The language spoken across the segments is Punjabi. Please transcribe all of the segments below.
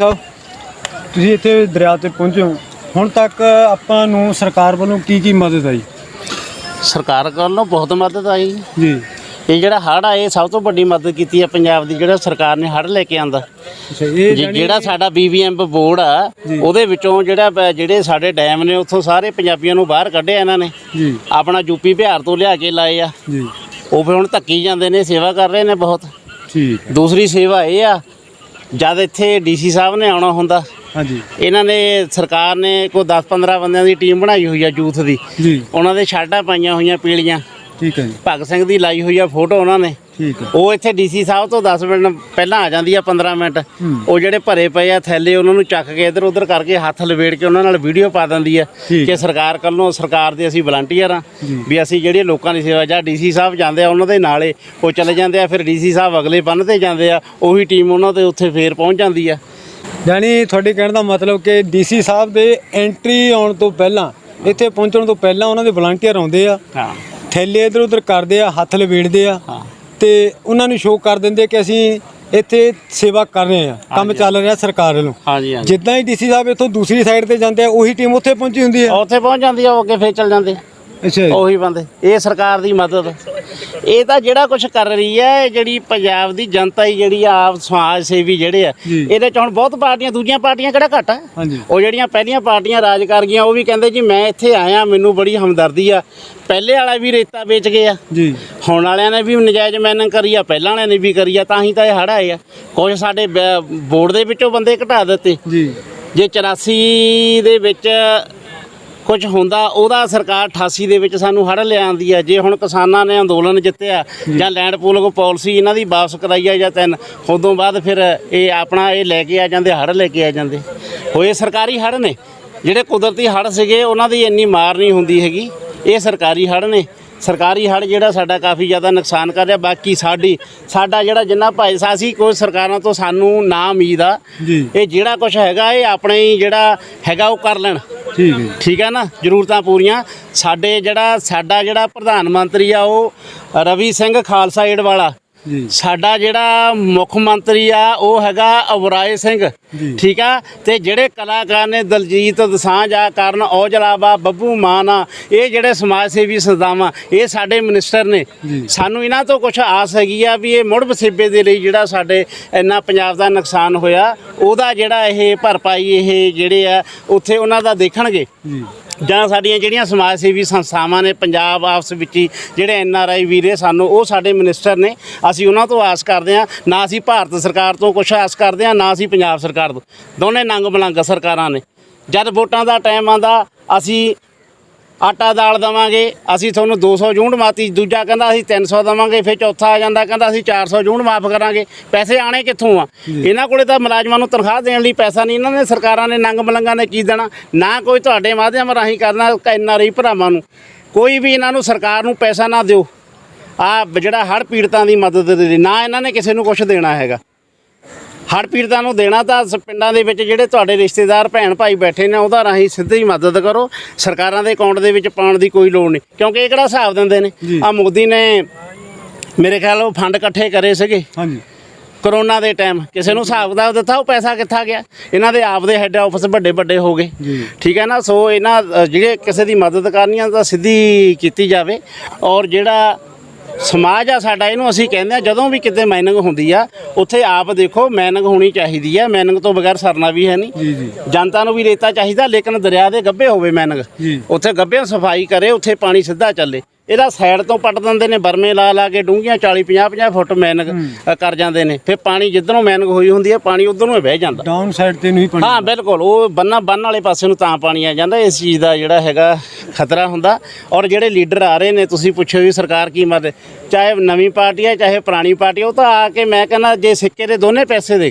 ਸਾਹਿਬ ਤੁਸੀਂ ਇੱਥੇ ਦਰਿਆ ਤੇ ਪਹੁੰਚੇ ਹੋ। ਹੁਣ ਤੱਕ ਆਪਾਂ ਨੂੰ ਸਰਕਾਰ ਵੱਲੋਂ ਕੀ ਕੀ ਮਦਦ ਆਈ? ਸਰਕਾਰ ਵੱਲੋਂ ਬਹੁਤ ਮਦਦ ਆਈ। ਜੀ। ਇਹ ਜਿਹੜਾ ਹੜ੍ਹ ਆ ਇਹ ਸਭ ਤੋਂ ਵੱਡੀ ਮਦਦ ਕੀਤੀ ਹੈ ਪੰਜਾਬ ਦੀ ਜਿਹੜਾ ਸਰਕਾਰ ਨੇ ਹੜ੍ਹ ਲੈ ਕੇ ਆਂਦਾ। ਜਿਹੜਾ ਸਾਡਾ ਬੀਬੀਐਮ ਬੋਰਡ ਆ। ਉਹਦੇ ਵਿੱਚੋਂ ਜਿਹੜਾ ਜਿਹੜੇ ਸਾਡੇ ਡੈਮ ਨੇ ਉੱਥੋਂ ਸਾਰੇ ਪੰਜਾਬੀਆਂ ਨੂੰ ਬਾਹਰ ਕੱਢਿਆ ਇਹਨਾਂ ਨੇ। ਜੀ। ਆਪਣਾ ਯੂਪੀ ਬਿਹਾਰ ਤੋਂ ਲਿਆ ਕੇ ਲਾਏ ਆ। ਜੀ। ਉਹ ਫਿਰ ਹੁਣ ਧੱਕੀ ਜਾਂਦੇ ਨੇ ਸੇਵਾ ਕਰ ਰਹੇ ਨੇ ਬਹੁਤ। ਠੀਕ ਦੂਸਰੀ ਸੇਵਾ ਇਹ ਆ ਜਦ ਇੱਥੇ ਡੀਸੀ ਸਾਹਿਬ ਨੇ ਆਉਣਾ ਹੁੰਦਾ ਹਾਂਜੀ। ਇਹਨਾਂ ਨੇ ਸਰਕਾਰ ਨੇ ਕੋਈ 10-15 ਬੰਦਿਆਂ ਦੀ ਟੀਮ ਬਣਾਈ ਹੋਈ ਆ ਯੂਥ ਦੀ। ਜੀ। ਉਹਨਾਂ ਦੇ ਸ਼ਰਟਾਂ ਪਾਈਆਂ ਹੋਈਆਂ ਪੀਲੀਆਂ। ਠੀਕ ਹੈ ਜੀ। ਭਗਤ ਸਿੰਘ ਦੀ ਲਾਈ ਹੋਈ ਆ ਫੋਟੋ ਉਹਨਾਂ ਨੇ। ਠੀਕ ਹੈ। ਉਹ ਇੱਥੇ ਡੀਸੀ ਸਾਹਿਬ ਤੋਂ 10 ਮਿੰਟ ਪਹਿਲਾਂ ਆ ਜਾਂਦੀ ਆ 15 ਮਿੰਟ। ਉਹ ਜਿਹੜੇ ਭਰੇ ਪਏ ਆ ਥੈਲੇ ਉਹਨਾਂ ਨੂੰ ਚੱਕ ਕੇ ਇੱਧਰ ਉੱਧਰ ਕਰਕੇ ਹੱਥ ਲਵੇੜ ਕੇ ਉਹਨਾਂ ਨਾਲ ਵੀਡੀਓ ਪਾ ਦਿੰਦੀ ਆ ਕਿ ਸਰਕਾਰ ਵੱਲੋਂ ਸਰਕਾਰ ਦੇ ਅਸੀਂ ਵਲੰਟੀਅਰ ਆ। ਵੀ ਅਸੀਂ ਜਿਹੜੇ ਲੋਕਾਂ ਦੀ ਸੇਵਾ ਜਾਂ ਡੀਸੀ ਸਾਹਿਬ ਜਾਂਦੇ ਆ ਉਹਨਾਂ ਦੇ ਨਾਲੇ ਉਹ ਚਲੇ ਜਾਂਦੇ ਆ ਫਿਰ ਡੀਸੀ ਸਾਹਿਬ ਅਗਲੇ ਬੰਨ ਤੇ ਜਾਂਦੇ ਆ ਉਹੀ ਟੀਮ ਉਹਨਾਂ ਦੇ ਉੱਥੇ ਫੇਰ ਪਹੁੰਚ ਜਾਂਦੀ ਆ। ਯਾਨੀ ਤੁਹਾਡੇ ਕਹਿਣ ਦਾ ਮਤਲਬ ਕਿ ਡੀਸੀ ਸਾਹਿਬ ਦੇ ਐਂਟਰੀ ਆਉਣ ਤੋਂ ਪਹਿਲਾਂ ਇੱਥੇ ਪਹੁੰਚਣ ਤੋਂ ਪਹਿਲਾਂ ਉਹਨਾਂ ਦੇ ਵਲੰਟੀਅਰ ਆਉਂਦੇ ਆ। ਹਾਂ। ਥੈਲੇ ਇਧਰ ਉਧਰ ਕਰਦੇ ਆ ਹੱਥ ਲਵੇੜਦੇ ਆ। ਹਾਂ। ਤੇ ਉਹਨਾਂ ਨੂੰ ਸ਼ੋਅ ਕਰ ਦਿੰਦੇ ਕਿ ਅਸੀਂ ਇੱਥੇ ਸੇਵਾ ਕਰ ਰਹੇ ਆ ਕੰਮ ਚੱਲ ਰਿਹਾ ਸਰਕਾਰ ਵੱਲੋਂ। ਹਾਂਜੀ ਹਾਂਜੀ। ਜਿੱਦਾਂ ਹੀ ਡੀਸੀ ਸਾਹਿਬ ਇੱਥੋਂ ਦੂਸਰੀ ਸਾਈਡ ਤੇ ਜਾਂਦੇ ਆ ਉਹੀ ਟੀਮ ਉੱਥੇ ਪਹੁੰਚੀ ਹੁੰਦੀ ਆ। ਉੱਥੇ ਪਹੁੰਚ ਜਾਂਦੀ ਆ ਉਹ ਅੱਗੇ ਫੇਰ ਚੱਲ ਜਾਂਦੇ ਆ। ਅੱਛਾ ਜੀ। ਉਹੀ ਬੰਦੇ ਇਹ ਸਰਕਾਰ ਦੀ ਮਦਦ। ਇਹ ਤਾਂ ਜਿਹੜਾ ਕੁਝ ਕਰ ਰਹੀ ਹੈ ਇਹ ਜਿਹੜੀ ਪੰਜਾਬ ਦੀ ਜਨਤਾ ਹੀ ਜਿਹੜੀ ਆ ਆਪ ਸਮਾਜ ਸੇਵੀ ਜਿਹੜੇ ਆ ਜੀ। ਇਹਦੇ ਚ ਹੁਣ ਬਹੁਤ ਪਾਰਟੀਆਂ ਦੂਜੀਆਂ ਪਾਰਟੀਆਂ ਕਿਹੜਾ ਘੱਟ ਆ? ਹਾਂਜੀ। ਉਹ ਜਿਹੜੀਆਂ ਪਹਿਲੀਆਂ ਪਾਰਟੀਆਂ ਰਾਜ ਕਰ ਗਈਆਂ ਉਹ ਵੀ ਕਹਿੰਦੇ ਜੀ ਮੈਂ ਇੱਥੇ ਆਇਆ ਮੈਨੂੰ ਬੜੀ ਹਮਦਰਦੀ ਆ। ਪਹਿਲੇ ਵਾਲਾ ਵੀ ਰੇਤਾ ਵੇਚ ਗਏ ਆ। ਜੀ। ਹੁਣ ਵਾਲਿਆਂ ਨੇ ਵੀ ਨਜਾਇਜ਼ ਮੈਨਿੰਗ ਕਰੀ ਆ ਪਹਿਲਾਂ ਵਾਲਿਆਂ ਨੇ ਵੀ ਕਰੀ ਆ ਤਾਂ ਹੀ ਤਾਂ ਇਹ ਹੜ ਆਏ ਆ। ਕੁਝ ਸਾਡੇ ਬ- ਬੋਰਡ ਦੇ ਵਿੱਚੋਂ ਬੰਦੇ ਘਟਾ ਦਿੱਤੇ। ਜੀ। ਜੇ 84 ਦੇ ਵਿੱਚ ਕੁਝ ਹੁੰਦਾ ਉਹਦਾ ਸਰਕਾਰ 88 ਦੇ ਵਿੱਚ ਸਾਨੂੰ ਹੜ ਲਿਆਂਦੀ ਆ। ਜੇ ਹੁਣ ਕਿਸਾਨਾਂ ਨੇ ਅੰਦੋਲਨ ਜਿੱਤਿਆ ਜਾਂ। ਲੈਂਡ ਪੂਲਿੰਗ ਪਾਲਿਸੀ ਇਹਨਾਂ ਦੀ ਵਾਪਸ ਕਰਾਈ ਆ ਜਾਂ ਤਿੰਨ ਉਦੋਂ ਬਾਅਦ ਫਿਰ ਇਹ ਆਪਣਾ ਇਹ ਲੈ ਕੇ ਆ ਜਾਂਦੇ ਹੜ ਲੈ ਕੇ ਆ ਜਾਂਦੇ। ਹੋਏ ਸਰਕਾਰੀ ਹੜ ਨੇ। ਜਿਹੜੇ ਕੁਦਰਤੀ ਹੜ ਸੀਗੇ ਉਹਨਾਂ ਦੀ ਇੰਨੀ ਮਾਰ ਨਹੀਂ ਹੁੰਦੀ ਹੈਗੀ। ਇਹ ਸਰਕਾਰੀ ਹੜ ਨੇ। ਸਰਕਾਰੀ ਹੜ ਜਿਹੜਾ ਸਾਡਾ ਕਾਫੀ ਜ਼ਿਆਦਾ ਨੁਕਸਾਨ ਕਰ ਰਿਹਾ। ਬਾਕੀ ਸਾਡੀ ਸਾਡਾ ਜਿਹੜਾ ਜਿੰਨਾ ਭਾਈ ਸੀ ਕੋਈ ਸਰਕਾਰਾਂ ਤੋਂ ਸਾਨੂੰ ਨਾ ਉਮੀਦ ਆ। ਇਹ ਜਿਹੜਾ ਕੁਝ ਹੈਗਾ ਇਹ ਆਪਣੇ ਹੀ ਜਿਹੜਾ ਹੈਗਾ ਉਹ ਕਰ ਲੈਣ। ਠੀਕ ਹੈ ਠੀਕ ਹੈ ਨਾ? ਜ਼ਰੂਰਤਾਂ ਪੂਰੀਆਂ। ਸਾਡੇ ਜਿਹੜਾ, ਸਾਡਾ ਜਿਹੜਾ ਪ੍ਰਧਾਨ ਮੰਤਰੀ ਆ ਉਹ ਰਵੀ ਸਿੰਘ ਖਾਲਸਾ ਏਡ ਵਾਲਾ। ਸਾਡਾ ਜਿਹੜਾ ਮੁੱਖ ਮੰਤਰੀ ਆ ਉਹ ਹੈਗਾ ਅਵਰਾਏ ਸਿੰਘ। ਠੀਕ ਆ? ਤੇ ਜਿਹੜੇ ਕਲਾਕਾਰ ਨੇ ਦਲਜੀਤ ਦਸਾਂਝ ਆ ਕਰਨ ਔਜਲਾ ਵਾ ਬੱਬੂ ਮਾਨ ਆ ਇਹ ਜਿਹੜੇ ਸਮਾਜ ਸੇਵੀ ਸੰਸਥਾਵਾਂ ਇਹ ਸਾਡੇ ਮਿਨਿਸਟਰ ਨੇ। ਸਾਨੂੰ ਇਹਨਾਂ ਤੋਂ ਕੁਝ ਆਸ ਹੈਗੀ ਆ ਵੀ ਇਹ ਮੁੜ ਵਸੇਬੇ ਦੇ ਲਈ ਜਿਹੜਾ ਸਾਡੇ ਇੰਨਾ ਪੰਜਾਬ ਦਾ ਨੁਕਸਾਨ ਹੋਇਆ ਉਹਦਾ ਜਿਹੜਾ ਇਹ ਭਰਪਾਈ ਇਹ ਜਿਹੜੇ ਆ ਉੱਥੇ ਉਹਨਾਂ ਦਾ ਦੇਖਣਗੇ। ਜਾਂ ਸਾਡੀਆਂ ਜਿਹੜੀਆਂ ਸਮਾਜ ਸੇਵੀ ਸੰਸਥਾਵਾਂ ਨੇ ਪੰਜਾਬ ਆਪਸ ਵਿੱਚ ਹੀ ਜਿਹੜੇ ਐਨ ਆਰ ਆਈ ਵੀਰੇ ਸਾਨੂੰ, ਉਹ ਸਾਡੇ ਮਿਨਿਸਟਰ ਨੇ, ਅਸੀਂ ਉਹਨਾਂ ਤੋਂ ਆਸ ਕਰਦੇ ਹਾਂ, ਨਾ ਅਸੀਂ ਭਾਰਤ ਸਰਕਾਰ ਤੋਂ ਕੁਝ ਆਸ ਕਰਦੇ ਹਾਂ, ਨਾ ਅਸੀਂ ਪੰਜਾਬ ਸਰਕਾਰ ਤੋਂ। ਦੋਨੇ ਨੰਗ ਬਲੰਗ ਸਰਕਾਰਾਂ ਨੇ। ਜਦ ਵੋਟਾਂ ਦਾ ਟਾਈਮ ਆਂਦਾ ਅਸੀਂ ਆਟਾ ਦਾਲ ਦਵਾਂਗੇ ਅਸੀਂ ਤੁਹਾਨੂੰ 200 ਯੂਨਿਟ ਮਾਤੀ ਦੂਜਾ ਕਹਿੰਦਾ ਅਸੀਂ 300 ਦਵਾਂਗੇ ਫਿਰ ਚੌਥਾ ਆ ਜਾਂਦਾ ਕਹਿੰਦਾ ਅਸੀਂ 400 ਯੂਨਿਟ ਮਾਫ ਕਰਾਂਗੇ। ਪੈਸੇ ਆਣੇ ਕਿੱਥੋਂ ਆ? ਇਹਨਾਂ ਕੋਲੇ ਤਾਂ ਮੁਲਾਜ਼ਮਾਂ ਨੂੰ ਤਨਖਾਹ ਦੇਣ ਲਈ ਪੈਸਾ ਨਹੀਂ ਇਹਨਾਂ ਨੇ ਸਰਕਾਰਾਂ ਨੇ ਨੰਗ ਮਲੰਗਾਂ ਨੇ ਕੀ ਦੇਣਾ? ਨਾ ਕੋਈ ਤੁਹਾਡੇ ਮਾਧਿਅਮ ਰਾਹੀਂ ਕਰਨਾ ਆਰ ਆਈ ਭਰਾਵਾਂ ਨੂੰ। ਕੋਈ ਵੀ ਇਹਨਾਂ ਨੂੰ ਸਰਕਾਰ ਨੂੰ ਪੈਸਾ ਨਾ ਦਿਓ। ਆ ਜਿਹੜਾ ਹੜ੍ਹ ਪੀੜਤਾਂ ਦੀ ਮਦਦ ਦੇ ਨਾ ਇਹਨਾਂ ਨੇ ਕਿਸੇ ਨੂੰ ਕੁਝ ਦੇਣਾ ਹੈਗਾ। ਹੜ੍ਹ ਪੀੜਤਾਂ ਨੂੰ ਦੇਣਾ ਤਾਂ ਪਿੰਡਾਂ ਦੇ ਵਿੱਚ ਜਿਹੜੇ ਤੁਹਾਡੇ ਰਿਸ਼ਤੇਦਾਰ ਭੈਣ ਭਾਈ ਬੈਠੇ ਨੇ ਉਹਦਾ ਰਾਹੀਂ ਸਿੱਧੀ ਮਦਦ ਕਰੋ। ਸਰਕਾਰਾਂ ਦੇ ਅਕਾਊਂਟ ਦੇ ਵਿੱਚ ਪਾਉਣ ਦੀ ਕੋਈ ਲੋੜ ਨਹੀਂ। ਕਿਉਂਕਿ ਇਹ ਕਿਹੜਾ ਹਿਸਾਬ ਦਿੰਦੇ ਨੇ। ਆ ਮੋਦੀ ਨੇ ਮੇਰੇ ਖਿਆਲ ਉਹ ਫੰਡ ਇਕੱਠੇ ਕਰੇ ਸੀਗੇ। ਹਾਂਜੀ। ਕਰੋਨਾ ਦੇ ਟਾਈਮ ਕਿਸੇ ਨੂੰ ਹਿਸਾਬ ਦਾ ਦਿੱਤਾ ਉਹ ਪੈਸਾ ਕਿੱਥਾ ਗਿਆ? ਇਹਨਾਂ ਦੇ ਆਪ ਦੇ ਹੈੱਡ ਆਫਿਸ ਵੱਡੇ ਵੱਡੇ ਹੋ ਗਏ। ਠੀਕ ਹੈ ਨਾ? ਸੋ ਇਹਨਾਂ ਜਿਹੜੇ ਕਿਸੇ ਦੀ ਮਦਦ ਕਰਨੀ ਆ ਤਾਂ ਸਿੱਧੀ ਕੀਤੀ ਜਾਵੇ। ਔਰ ਜਿਹੜਾ ਸਮਾਜ ਆ ਸਾਡਾ ਇਹਨੂੰ ਅਸੀਂ ਕਹਿੰਦੇ ਆ ਜਦੋਂ ਵੀ ਕਿਤੇ ਮਾਈਨਿੰਗ ਹੁੰਦੀ ਆ ਉੱਥੇ ਆਪ ਦੇਖੋ ਮਾਈਨਿੰਗ ਹੋਣੀ ਚਾਹੀਦੀ ਆ। ਮਾਈਨਿੰਗ ਤੋਂ ਬਗੈਰ ਸਰਨਾ ਵੀ ਹੈ ਨਹੀਂ। ਜੀ ਜੀ। ਜਨਤਾ ਨੂੰ ਵੀ ਰੇਤਾ ਚਾਹੀਦਾ ਲੇਕਿਨ ਦਰਿਆ ਦੇ ਗੱਭੇ ਹੋਵੇ ਮਾਈਨਿੰਗ ਜੀ। ਉੱਥੇ ਗੱਭਿਆਂ ਸਫ਼ਾਈ ਕਰੇ ਉੱਥੇ ਪਾਣੀ ਸਿੱਧਾ ਚੱਲੇ। ਇਹਦਾ ਸਾਈਡ ਤੋਂ ਪੱਟ ਦਿੰਦੇ ਨੇ ਬਰਮੇ ਲਾ ਲਾ ਕੇ ਡੂੰਘੀਆਂ 40 50 50 ਫੁੱਟ ਮੈਨਗ ਕਰ ਜਾਂਦੇ ਨੇ। ਫਿਰ ਪਾਣੀ ਜਿੱਧਰੋਂ ਮੈਨਗ ਹੋਈ ਹੁੰਦੀ ਹੈ ਪਾਣੀ ਉਧਰ ਹੀ ਵਹਿ ਜਾਂਦਾ। ਡਾਊਨ ਸਾਈਡ ਤੇ ਨਹੀਂ ਪਾਣੀ ਹਾਂ ਬਿਲਕੁਲ ਉਹ ਬੰਨਾ ਬੰਨ ਵਾਲੇ ਪਾਸੇ ਨੂੰ ਤਾਂ ਪਾਣੀ ਆ ਜਾਂਦਾ। ਇਸ ਚੀਜ਼ ਦਾ ਜਿਹੜਾ ਹੈਗਾ ਖਤਰਾ ਹੁੰਦਾ। ਔਰ ਜਿਹੜੇ ਲੀਡਰ ਆ ਰਹੇ ਨੇ ਤੁਸੀਂ ਪੁੱਛੋ ਵੀ ਸਰਕਾਰ ਕੀ ਮਦਦ ਚਾਹੇ ਨਵੀਂ ਪਾਰਟੀ ਹੈ ਚਾਹੇ ਪੁਰਾਣੀ ਪਾਰਟੀ ਉਹ ਤਾਂ ਆ ਕੇ ਮੈਂ ਕਹਿੰਦਾ ਜੇ ਸਿੱਕੇ ਦੇ ਦੋਨੇ ਪੈਸੇ ਦੇ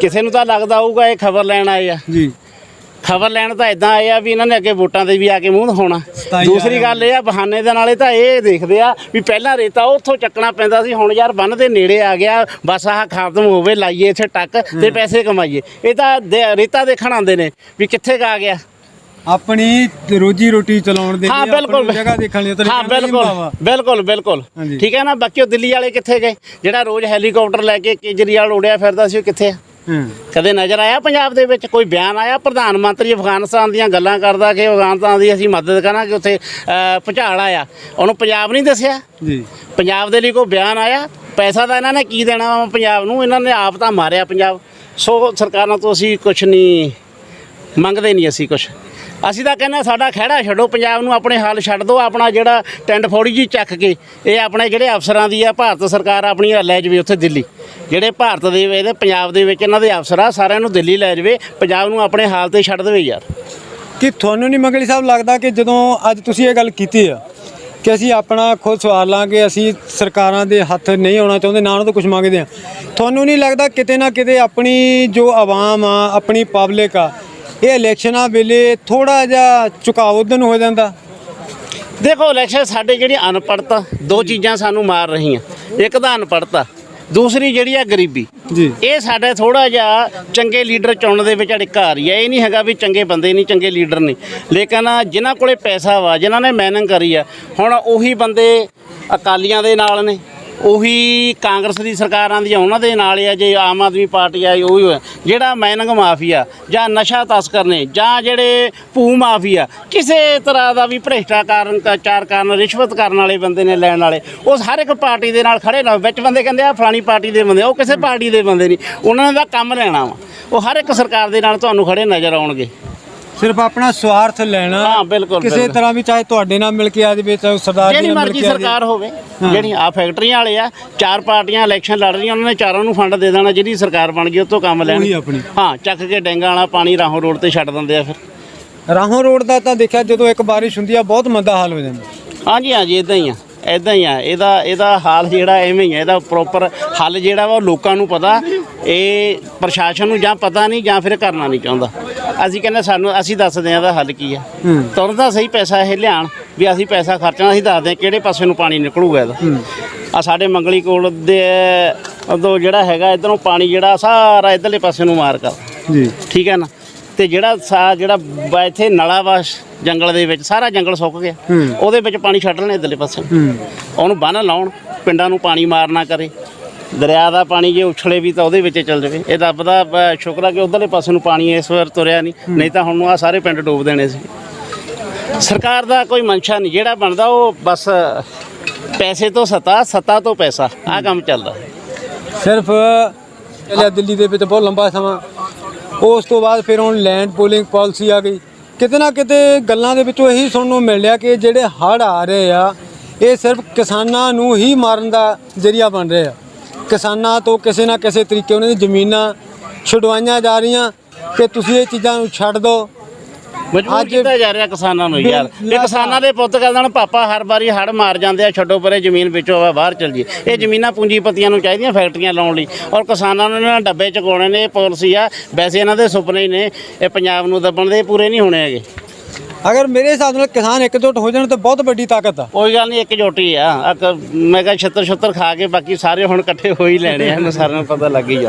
ਕਿਸੇ ਨੂੰ ਤਾਂ ਲੱਗਦਾ ਹੋਊਗਾ ਇਹ ਖਬਰ ਲੈਣ ਆਏ ਆ। ਜੀ। ਖਬਰ ਲੈਣ ਤਾਂ ਇਦਾਂ ਆਏ ਆ ਵੀ ਇਹਨਾਂ ਨੇ ਅੱਗੇ ਵੋਟਾਂ ਤੇ ਵੀ ਆ ਕੇ ਮੂੰਹ ਦਿਖਾਉਣਾ। ਸਤਾਈ ਦੂਸਰੀ ਗੱਲ ਇਹ ਆ ਬਹਾਨੇ ਦੇ ਨਾਲੇ ਤਾਂ ਇਹ ਦੇਖਦੇ ਆ ਵੀ ਪਹਿਲਾਂ ਰੇਤਾ ਉੱਥੋਂ ਚੱਕਣਾ ਪੈਂਦਾ ਸੀ ਹੁਣ ਯਾਰ ਬੰਨ ਦੇ ਨੇੜੇ ਆ ਗਿਆ ਬਸ ਆਹ ਖਾਤਮ ਹੋਵੇ ਲਾਈਏ ਇੱਥੇ ਟੱਕ ਤੇ ਪੈਸੇ ਕਮਾਈਏ। ਇਹ ਤਾਂ ਰੇਤਾ ਦੇਖਣ ਆਉਂਦੇ ਨੇ ਵੀ ਕਿੱਥੇ ਕਾ ਗਿਆ। ਆਪਣੀ ਰੋਜੀ ਰੋਟੀ ਚਲਾਉਣ ਦੇ ਲਈ ਹਾਂ ਬਿਲਕੁਲ ਜਗ੍ਹਾ ਦੇਖਣ ਲਈ ਹਾਂ ਬਿਲਕੁਲ ਬਿਲਕੁਲ ਬਿਲਕੁਲ। ਠੀਕ ਹੈ ਨਾ ਬਾਕੀ ਉਹ ਦਿੱਲੀ ਵਾਲੇ ਕਿੱਥੇ ਗਏ? ਜਿਹੜਾ ਰੋਜ਼ ਹੈਲੀਕਾਪਟਰ ਲੈ ਕੇ ਕੇਜਰੀਵਾਲ ਉੜਿਆ ਫਿਰਦਾ ਸੀ ਉਹ ਕਿੱਥੇ ਆ? ਕਦੇ ਨਜ਼ਰ ਆਇਆ ਪੰਜਾਬ ਦੇ ਵਿੱਚ? ਕੋਈ ਬਿਆਨ ਆਇਆ? ਪ੍ਰਧਾਨ ਮੰਤਰੀ ਅਫਗਾਨਿਸਤਾਨ ਦੀਆਂ ਗੱਲਾਂ ਕਰਦਾ ਕਿ ਅਫਗਾਨਿਸਤਾਨ ਦੀ ਅਸੀਂ ਮਦਦ ਕਰਾਂਗੇ ਉੱਥੇ ਭੁਚਾਲ ਆਇਆ। ਉਹਨੂੰ ਪੰਜਾਬ ਨਹੀਂ ਦੱਸਿਆ? ਜੀ। ਪੰਜਾਬ ਦੇ ਲਈ ਕੋਈ ਬਿਆਨ ਆਇਆ? ਪੈਸਾ ਤਾਂ ਇਹਨਾਂ ਨੇ ਕੀ ਦੇਣਾ ਪੰਜਾਬ ਨੂੰ? ਇਹਨਾਂ ਨੇ ਆਪ ਤਾਂ ਮਾਰਿਆ ਪੰਜਾਬ। ਸੋ ਸਰਕਾਰਾਂ ਤੋਂ ਅਸੀਂ ਕੁਝ ਨਹੀਂ ਮੰਗਦੇ ਨਹੀਂ ਅਸੀਂ ਕੁਝ ਅਸੀਂ ਤਾਂ ਕਹਿੰਦੇ ਸਾਡਾ ਖਹਿੜਾ ਛੱਡੋ, ਪੰਜਾਬ ਨੂੰ ਆਪਣੇ ਹਾਲ ਛੱਡ ਦਿਓ, ਆਪਣਾ ਜਿਹੜਾ ਟੈਂਡ ਫੌੜੀ ਜੀ ਚੱਕ ਕੇ, ਇਹ ਆਪਣੇ ਜਿਹੜੇ ਅਫਸਰਾਂ ਦੀ ਆ, ਭਾਰਤ ਸਰਕਾਰ ਆਪਣੀ ਲੈ ਜਾਵੇ ਉੱਥੇ ਦਿੱਲੀ। ਜਿਹੜੇ ਭਾਰਤ ਦੇ ਇਹਦੇ ਪੰਜਾਬ ਦੇ ਵਿੱਚ ਇਹਨਾਂ ਦੇ ਅਫਸਰ ਆ, ਸਾਰਿਆਂ ਨੂੰ ਦਿੱਲੀ ਲੈ ਜਾਵੇ, ਪੰਜਾਬ ਨੂੰ ਆਪਣੇ ਹਾਲ ਤੇ ਛੱਡ ਦੇਵੇ ਯਾਰ। ਕਿ ਤੁਹਾਨੂੰ ਨਹੀਂ ਮੰਗਲੀ ਸਾਹਿਬ ਲੱਗਦਾ ਕਿ ਜਦੋਂ ਅੱਜ ਤੁਸੀਂ ਇਹ ਗੱਲ ਕੀਤੀ ਆ, ਕਿ ਅਸੀਂ ਆਪਣਾ ਖੁਦ ਸਵਾਰ ਲਾਂਗੇ, ਅਸੀਂ ਸਰਕਾਰਾਂ ਦੇ ਹੱਥ ਨਹੀਂ ਆਉਣਾ ਚਾਹੁੰਦੇ, ਨਾ ਉਹਨਾਂ ਤੋਂ ਕੁਝ ਮੰਗਦੇ ਆ, ਤੁਹਾਨੂੰ ਨਹੀਂ ਲੱਗਦਾ ਕਿਤੇ ਨਾ ਕਿਤੇ ਆਪਣੀ ਜੋ ਆਵਾਮ ਆ, ਆਪਣੀ ਪਬਲਿਕ ਆ ਇਹ ਇਲੈਕਸ਼ਨਾਂ ਵੇਲੇ ਥੋੜਾ ਜਿਹਾ ਝੁਕਾਅ ਉਧਰ ਨੂੰ ਹੋ ਜਾਂਦਾ। ਦੇਖੋ ਇਲੈਕਸ਼ਨ ਸਾਡੇ ਜਿਹੜੀ ਅਨਪੜਤਾ ਦੋ ਚੀਜ਼ਾਂ ਸਾਨੂੰ ਮਾਰ ਰਹੀਆਂ। ਇੱਕ ਤਾਂ ਅਨਪੜਤਾ ਦੂਸਰੀ ਜਿਹੜੀ ਆ ਗਰੀਬੀ। ਜੀ। ਇਹ ਸਾਡੇ ਥੋੜਾ ਜਿਹਾ ਚੰਗੇ ਲੀਡਰ ਚੁਣਨ ਦੇ ਵਿੱਚ ਅੜਿੱਕਾ ਆ ਰਹੀ ਹੈ। ਇਹ ਨਹੀਂ ਹੈਗਾ ਵੀ ਚੰਗੇ ਬੰਦੇ ਨਹੀਂ ਚੰਗੇ ਲੀਡਰ ਨਹੀਂ। ਲੇਕਿਨ ਜਿਨ੍ਹਾਂ ਕੋਲੇ ਪੈਸਾ ਵਾ ਜਿਨ੍ਹਾਂ ਨੇ ਮਿਹਨਤ ਕਰੀ ਆ ਹੁਣ ਉਹੀ ਬੰਦੇ ਅਕਾਲੀਆਂ ਦੇ ਨਾਲ ਨੇ। ਉਹੀ ਕਾਂਗਰਸ ਦੀ ਸਰਕਾਰਾਂ ਦੀਆਂ ਉਹਨਾਂ ਦੇ ਨਾਲ ਆ, ਜੇ ਆਮ ਆਦਮੀ ਪਾਰਟੀ ਆ ਉਹੀ ਹੋਇਆ। ਜਿਹੜਾ ਮੈਨਿੰਗ ਮਾਫੀਆ, ਜਾਂ ਨਸ਼ਾ ਤਸਕਰ ਨੇ ਜਾਂ ਜਿਹੜੇ ਭੂ ਮਾਫੀਆ, ਕਿਸੇ ਤਰ੍ਹਾਂ ਦਾ ਵੀ ਭ੍ਰਿਸ਼ਟਾਚਾਰ ਚਾਰ ਕਾਰਨ ਰਿਸ਼ਵਤ ਕਰਨ ਵਾਲੇ ਬੰਦੇ ਨੇ ਲੈਣ ਵਾਲੇ, ਉਹ ਹਰ ਇੱਕ ਪਾਰਟੀ ਦੇ ਨਾਲ ਖੜੇ ਨਾ, ਵਿੱਚ ਬੰਦੇ ਕਹਿੰਦੇ ਆ, ਫਲਾਣੀ ਪਾਰਟੀ ਦੇ ਬੰਦੇ ਉਹ ਕਿਸੇ ਪਾਰਟੀ ਦੇ ਬੰਦੇ ਨਹੀਂ, ਉਹਨਾਂ ਦਾ ਕੰਮ ਲੈਣਾ ਵਾ ਉਹ ਹਰ ਇੱਕ ਸਰਕਾਰ ਦੇ ਨਾਲ ਤੁਹਾਨੂੰ ਖੜੇ ਨਜ਼ਰ ਆਉਣਗੇ ਸਿਰਫ ਆਪਣਾ ਸਵਾਰਥ ਲੈਣਾ ਹਾਂ, ਬਿਲਕੁਲ, ਕਿਸੇ ਬਿਲਕੁਲ। ਤਰ੍ਹਾਂ ਵੀ ਚਾਹੇ ਤੁਹਾਡੇ ਨਾਲ ਮਿਲ ਕੇ ਆ ਜਾਵੇ ਚਾਹੇ ਸਰਦਾਰ ਜੀ ਜਿਹੜੀ ਨਾਲ ਮਿਲ ਮਰਜ਼ੀ ਕੇ ਆ ਜਾਵੇ। ਸਰਕਾਰ ਹੋਵੇ ਜਿਹੜੀ ਆ ਫੈਕਟਰੀਆਂ ਵਾਲੇ ਆ ਚਾਰ ਪਾਰਟੀਆਂ ਇਲੈਕਸ਼ਨ ਲੜ ਰਹੀਆਂ ਉਹਨਾਂ ਨੇ ਚਾਰਾਂ ਨੂੰ ਫੰਡ ਦੇ ਦੇਣਾ ਜਿਹੜੀ ਸਰਕਾਰ ਬਣ ਗਈ ਉਹ ਤੋਂ ਕੰਮ ਲੈਣ। ਉਹੀ ਆਪਣੀ। ਹਾਂ ਚੱਕ ਕੇ ਡੈਂਗਾ ਵਾਲਾ ਪਾਣੀ ਰਾਹੋਂ ਰੋਡ ਤੇ ਛੱਡ ਦਿੰਦੇ ਆ ਫਿਰ। ਰਾਹੋਂ ਰੋਡ ਦਾ ਤਾਂ ਦੇਖਿਆ ਜਦੋਂ ਇੱਕ ਬਾਰਿਸ਼ ਹੁੰਦੀ ਆ ਬਹੁਤ ਮੰਦਾ ਹਾਲ ਹੋ ਜਾਂਦਾ। ਹਾਂਜੀ ਹਾਂਜੀ ਇਦਾਂ ਹੀ ਆ ਇਦਾਂ ਹੀ ਆ ਇਹਦਾ ਇਹਦਾ ਹਾਲ ਜਿਹੜਾ ਐਵੇਂ ਹੀ ਆ ਇਹਦਾ ਪ੍ਰੋਪਰ ਹੱਲ ਜਿਹੜਾ ਵਾ ਉਹ ਲੋਕਾਂ ਨੂੰ ਪਤਾ ਇਹ ਪ੍ਰਸ਼ਾਸਨ ਨੂੰ ਜਾਂ ਪਤਾ ਨਹੀਂ ਜਾਂ ਫਿਰ ਕਰਨਾ ਨਹੀਂ ਚਾਹੁੰਦਾ। ਅਸੀਂ ਕਹਿੰਦੇ ਸਾਨੂੰ ਅਸੀਂ ਦੱਸਦੇ ਆ ਇਹਦਾ ਹੱਲ ਕੀ ਆ। ਹੂੰ। ਤੁਰੰਤ ਦਾ ਸਹੀ ਪੈਸਾ ਇਹ ਲਿਆਣ ਵੀ ਅਸੀਂ ਪੈਸਾ ਖਰਚਣਾ ਅਸੀਂ ਦੱਸਦੇ ਹਾਂ ਕਿਹੜੇ ਪਾਸੇ ਨੂੰ ਪਾਣੀ ਨਿਕਲੂਗਾ ਇਹਦਾ। ਆ ਸਾਡੇ ਮੰਗਲੀ ਕੋਲ ਦੇ ਉਦੋਂ ਜਿਹੜਾ ਹੈਗਾ ਇਧਰੋਂ ਪਾਣੀ ਜਿਹੜਾ ਸਾਰਾ ਇਧਰਲੇ ਪਾਸੇ ਨੂੰ ਮਾਰ ਕਰ। ਜੀ। ਠੀਕ ਹੈ ਨਾ? ਤੇ ਜਿਹੜਾ ਸਾ ਜਿਹੜਾ ਬ- ਇੱਥੇ ਨਲਾ ਵਾ ਜੰਗਲ ਦੇ ਵਿੱਚ ਸਾਰਾ ਜੰਗਲ ਸੁੱਕ ਗਿਆ। ਉਹਦੇ ਵਿੱਚ ਪਾਣੀ ਛੱਡ ਲੈਣੇ ਇਧਰਲੇ ਪਾਸੇ। ਨੂੰ। ਉਹਨੂੰ ਬੰਨ ਲਾਉਣ ਪਿੰਡਾਂ ਨੂੰ ਪਾਣੀ ਮਾਰਨਾ ਕਰੇ। ਦਰਿਆ ਦਾ ਪਾਣੀ ਜੇ ਉਛਲੇ ਵੀ ਤਾਂ ਉਹਦੇ ਵਿੱਚ ਚੱਲ ਜਾਵੇ। ਇਹ ਰੱਬ ਦਾ ਅ, ਸ਼ੁਕਰ ਆ ਕਿ ਉਧਰਲੇ ਪਾਸੇ ਨੂੰ ਪਾਣੀ ਇਸ ਵਾਰ ਤੁਰਿਆ ਨਹੀਂ। ਨਹੀਂ ਤਾਂ ਹੁਣ ਨੂੰ ਆ ਸਾਰੇ ਪਿੰਡ ਡੋਬ ਦੇਣੇ ਸੀ। ਸਰਕਾਰ ਦਾ ਕੋਈ ਮਨਸ਼ਾ ਨਹੀਂ। ਜਿਹੜਾ ਬਣਦਾ ਉਹ ਬਸ ਪੈਸੇ ਤੋਂ ਸਤਾ ਸਤਾ ਤੋਂ ਪੈਸਾ। ਆ ਕੰਮ ਚੱਲਦਾ। ਸਿਰਫ ਚੱਲਿਆ ਦਿੱਲੀ ਦੇ ਵਿੱਚ ਬਹੁਤ ਲੰਬਾ ਸਮਾਂ। ਉਸ ਤੋਂ ਬਾਅਦ ਫਿਰ ਹੁਣ ਲੈਂਡ ਪੂਲਿੰਗ ਪਾਲਿਸੀ ਆ ਗਈ। ਕਿਤੇ ਨਾ ਕਿਤੇ ਗੱਲਾਂ ਦੇ ਵਿੱਚੋਂ ਇਹੀ ਸੁਣਨ ਨੂੰ ਮਿਲ ਰਿਹਾ ਕਿ ਜਿਹੜੇ ਹੜ੍ਹ ਆ ਰਹੇ ਆ ਇਹ ਸਿਰਫ ਕਿਸਾਨਾਂ ਨੂੰ ਹੀ ਮਾਰਨ ਦਾ ਜ਼ਰੀਆ ਬਣ ਰਹੇ ਆ। ਕਿਸਾਨਾਂ ਤੋਂ ਕਿਸੇ ਨਾ ਕਿਸੇ ਤਰੀਕੇ ਉਹਨਾਂ ਦੀ ਜ਼ਮੀਨਾਂ ਛੁਡਵਾਈਆਂ ਜਾ ਰਹੀਆਂ ਕਿ ਤੁਸੀਂ ਇਹ ਚੀਜ਼ਾਂ ਨੂੰ ਛੱਡ ਦਿਓ ਮਜਬੂਰ ਕੀਤਾ ਜਾ ਰਿਹਾ ਕਿਸਾਨਾਂ ਨੂੰ ਯਾਰ। ਇਹ। ਕਿਸਾਨਾਂ ਦੇ ਪੁੱਤ ਕਹਿੰਦੇ ਨੇ ਪਾਪਾ ਹਰ ਵਾਰੀ ਹੜ ਮਾਰ ਜਾਂਦੇ ਆ ਛੱਡੋ ਪਰੇ ਜ਼ਮੀਨ ਵਿੱਚੋਂ ਆ ਬਾਹਰ ਚਲ ਜੀ ਇਹ ਜ਼ਮੀਨਾਂ ਪੂੰਜੀਪਤੀਆਂ ਨੂੰ ਚਾਹੀਦੀਆਂ ਫੈਕਟਰੀਆਂ ਲਾਉਣ ਲਈ। ਔਰ ਕਿਸਾਨਾਂ ਨੂੰ ਇਹਨਾਂ ਡੱਬੇ ਚਕਾਉਣੇ ਨੇ ਇਹ ਪਾਲਿਸੀ ਆ। ਵੈਸੇ ਇਹਨਾਂ ਦੇ ਸੁਪਨੇ ਹੀ ਨੇ ਇਹ ਪੰਜਾਬ ਨੂੰ ਦੱਬਣ ਦੇ ਪੂਰੇ ਨਹੀਂ ਹੋਣੇ ਹੈਗੇ। ਅਗਰ ਮੇਰੇ ਹਿਸਾਬ ਨਾਲ ਕਿਸਾਨ ਇਕਜੁੱਟ ਹੋ ਜਾਣ ਤਾਂ ਬਹੁਤ ਵੱਡੀ ਤਾਕਤ ਆ। ਕੋਈ ਗੱਲ ਨਹੀਂ ਇੱਕ ਜੋਟੀ ਆ। ਆਹ ਮੈਂ ਕਿਹਾ ਛੱਤਰ ਛੱਤਰ ਖਾ ਕੇ ਬਾਕੀ ਸਾਰੇ ਹੁਣ ਇਕੱਠੇ ਹੋ ਹੀ ਲੈਣੇ ਆ, ਇਹਨੂੰ ਸਾਰਿਆਂ ਨੂੰ ਪਤਾ ਲੱਗ ਹੀ ਜਾ